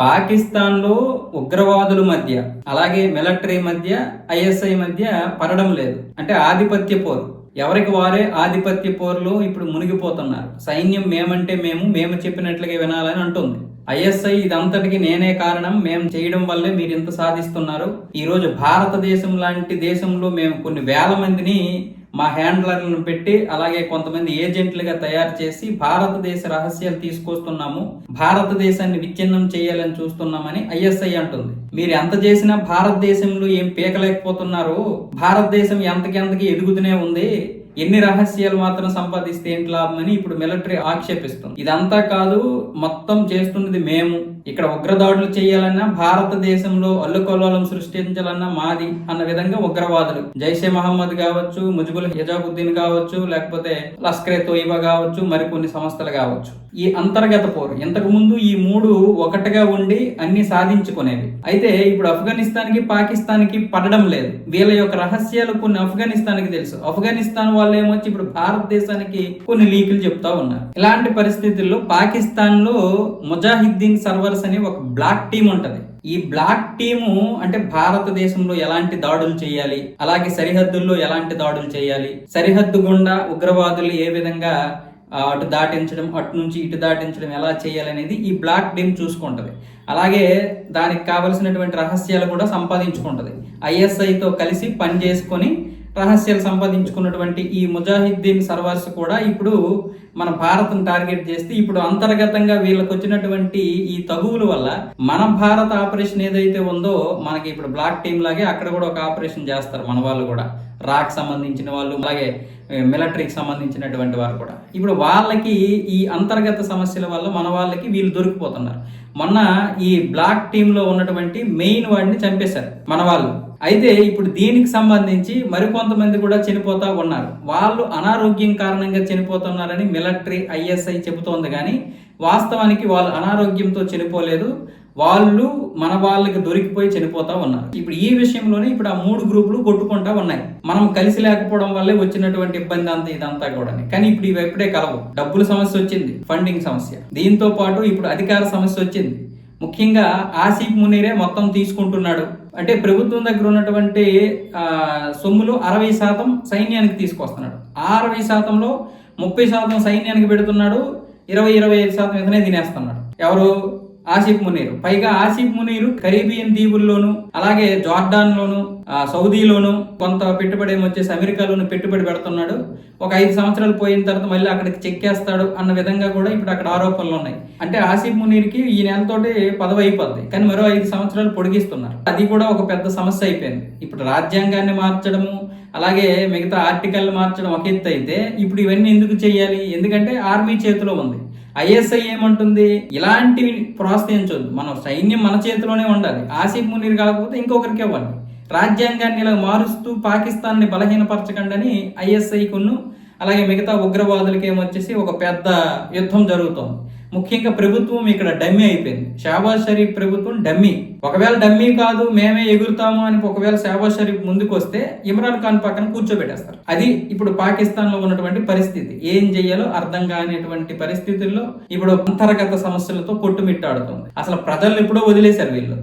పాకిస్తాన్లో ఉగ్రవాదుల మధ్య అలాగే మిలిటరీ మధ్య ఐఎస్ఐ మధ్య పడడం లేదు. అంటే ఆధిపత్య పోరు. ఎవరికి వారే ఆధిపత్య పోరులో ఇప్పుడు మునిగిపోతున్నారు. సైన్యం మేమంటే మేము మేము చెప్పినట్లుగా వినాలని అంటుంది. ఐఎస్ఐ ఇదంతటికి నేనే కారణం. మేము చేయడం వల్లే మీరు ఇంత సాధిస్తున్నారు. ఈరోజు భారతదేశం లాంటి దేశంలో మేము కొన్ని వేల మందిని మా హ్యాండ్లర్లను పెట్టి అలాగే కొంతమంది ఏజెంట్లుగా తయారు చేసి భారతదేశ రహస్యాలు తీసుకొస్తున్నాము. భారతదేశాన్ని విచ్ఛిన్నం చేయాలని చూస్తున్నామని ఐఎస్ఐ అంటుంది. మీరు ఎంత చేసినా భారతదేశంలో ఏం పీకలేకపోతున్నారు భారతదేశం ఎంతకెంతకి ఎదుగుతూనే ఉంది. ఎన్ని రహస్యాలు మాత్రం సంపాదిస్తే ఏంటి లాభమని ఇప్పుడు మిలిటరీ ఆక్షేపిస్తుంది. ఇదంతా కాదు మొత్తం చేస్తున్నది మేము. ఇక్కడ ఉగ్రదాడులు చేయాలన్నా భారతదేశంలో అల్లుకొల్లోలం సృష్టించాలన్నా మాది అన్న విధంగా ఉగ్రవాదులు. జైషే మహమ్మద్ కావచ్చు ముజిబుల్ హిజాబుద్దీన్ కావచ్చు లేకపోతే లస్కరే తోయిబా కావచ్చు మరికొన్ని సంస్థలు కావచ్చు. ఈ అంతర్గత పోరు ఇంతకు ముందు ఈ మూడు ఒకటిగా ఉండి అన్ని సాధించుకునేవి. అయితే ఇప్పుడు ఆఫ్ఘనిస్తాన్కి పాకిస్తాన్కి పడడం లేదు. వీళ్ళ యొక్క రహస్యాలు కొన్ని ఆఫ్ఘనిస్తాన్కి తెలుసు. ఆఫ్ఘనిస్తాన్ వాళ్ళు ఏమొచ్చి ఇప్పుడు భారతదేశానికి కొన్ని లీకులు చెప్తా ఉన్నారు. ఇలాంటి పరిస్థితుల్లో పాకిస్తాన్లో ముజాహిద్దీన్ సర్వర్స్ అనే ఒక బ్లాక్ టీం ఉంటది. ఈ బ్లాక్ టీము అంటే భారతదేశంలో ఎలాంటి దాడులు చేయాలి అలాగే సరిహద్దుల్లో ఎలాంటి దాడులు చేయాలి సరిహద్దు గుండా ఉగ్రవాదులు ఏ విధంగా అటు దాటించడం అటు నుంచి ఇటు దాటించడం ఎలా చేయాలనేది ఈ బ్లాక్ టీమ్ చూసుకుంటది. అలాగే దానికి కావలసినటువంటి రహస్యాలు కూడా సంపాదించుకుంటది. ఐఎస్ఐతో కలిసి పని చేసుకొని రహస్యాలు సంపాదించుకున్నటువంటి ఈ ముజాహిద్దీన్ సర్వర్స్ కూడా ఇప్పుడు మన భారత్ను టార్గెట్ చేస్తే ఇప్పుడు అంతర్గతంగా వీళ్ళకి వచ్చినటువంటి ఈ తగువుల వల్ల మన భారత ఆపరేషన్ ఏదైతే ఉందో మనకి ఇప్పుడు బ్లాక్ టీమ్ లాగే అక్కడ కూడా ఒక ఆపరేషన్ చేస్తారు మన వాళ్ళు కూడా. రాక్ సంబంధించిన వాళ్ళు అలాగే మిలిటరీకి సంబంధించినటువంటి వారు కూడా. ఇప్పుడు వాళ్ళకి ఈ అంతర్గత సమస్యల వల్ల మన వాళ్ళకి వీళ్ళు దొరికిపోతున్నారు. మొన్న ఈ బ్లాక్ టీంలో ఉన్నటువంటి మెయిన్ వాడిని చంపేశారు మన వాళ్ళు. అయితే ఇప్పుడు దీనికి సంబంధించి మరికొంతమంది కూడా చనిపోతా ఉన్నారు. వాళ్ళు అనారోగ్యం కారణంగా చనిపోతున్నారని మిలిటరీ ఐఎస్ఐ చెబుతోంది కానీ వాస్తవానికి వాళ్ళు అనారోగ్యంతో చనిపోలేదు. వాళ్ళు మన వాళ్ళకి దొరికిపోయి చనిపోతా ఉన్నారు. ఇప్పుడు ఈ విషయంలోనే ఇప్పుడు ఆ మూడు గ్రూపులు కొట్టుకుంటా ఉన్నాయి. మనం కలిసి లేకపోవడం వల్లే వచ్చినటువంటి ఇబ్బంది అంతా ఇదంతా కూడా కానీ ఇప్పుడు ఇవి ఎప్పుడే కలవు. డబ్బుల సమస్య వచ్చింది. ఫండింగ్ సమస్య. దీంతో పాటు ఇప్పుడు అధికార సమస్య వచ్చింది. ముఖ్యంగా ఆసిఫ్ మునీరే మొత్తం తీసుకుంటున్నాడు. అంటే ప్రభుత్వం దగ్గర ఉన్నటువంటి సొమ్ములు అరవై శాతం సైన్యానికి తీసుకొస్తున్నాడు. ఆ అరవై శాతంలో ముప్పై శాతం సైన్యానికి పెడుతున్నాడు. ఇరవై ఇరవై ఐదు శాతం ఇతనే తినేస్తున్నాడు. ఎవరు? ఆసిఫ్ మునీర్. పైగా ఆసిఫ్ మునీర్ కరీబియన్ దీవుల్లోను అలాగే జార్డాన్ లోను సౌదీలోను కొంత పెట్టుబడి వచ్చేసి అమెరికాలోను పెట్టుబడి పెడుతున్నాడు. ఒక ఐదు సంవత్సరాలు పోయిన తర్వాత మళ్ళీ అక్కడికి చెక్కేస్తాడు అన్న విధంగా కూడా ఇప్పుడు అక్కడ ఆరోపణలు ఉన్నాయి. అంటే ఆసిఫ్ మునీర్కి ఈ నెలతోటి పదవి అయిపోద్ది. కానీ మరో ఐదు సంవత్సరాలు పొడిగిస్తున్నారు. అది కూడా ఒక పెద్ద సమస్య అయిపోయింది. ఇప్పుడు రాజ్యాంగాన్ని మార్చడము అలాగే మిగతా ఆర్టికల్ మార్చడం ఒక ఎత్తు అయితే ఇప్పుడు ఇవన్నీ ఎందుకు చేయాలి? ఎందుకంటే ఆర్మీ చేతిలో ఉంది. ఐఎస్ఐ ఏమంటుంది? ఇలాంటివి ప్రోత్సహించొద్దు మనం సైన్యం మన చేతిలోనే ఉండాలి. ఆసిఫ్ మునీర్ కాకపోతే ఇంకొకరికి ఇవ్వండి. రాజ్యాంగాన్ని ఇలా మారుస్తూ పాకిస్తాన్ని బలహీనపరచకండి అని ఐఎస్ఐకును అలాగే మిగతా ఉగ్రవాదులకి ఏమొచ్చేసి ఒక పెద్ద యుద్ధం జరుగుతోంది. ముఖ్యంగా ప్రభుత్వం ఇక్కడ డమ్మీ అయిపోయింది. షాబాజ్ షరీఫ్ ప్రభుత్వం డమ్మీ. ఒకవేళ డమ్మీ కాదు మేమే ఎగురుతాము అని ఒకవేళ షాబాజ్ షరీఫ్ ముందుకు వస్తే ఇమ్రాన్ ఖాన్ పక్కన కూర్చోబెట్టేస్తారు. అది ఇప్పుడు పాకిస్తాన్లో ఉన్నటువంటి పరిస్థితి. ఏం చెయ్యాలో అర్థం కానిటువంటి పరిస్థితుల్లో ఇప్పుడు అంతర్గత సమస్యలతో కొట్టుమిట్టాడుతుంది. అసలు ప్రజలు ఎప్పుడో వదిలేశారు వీళ్ళు.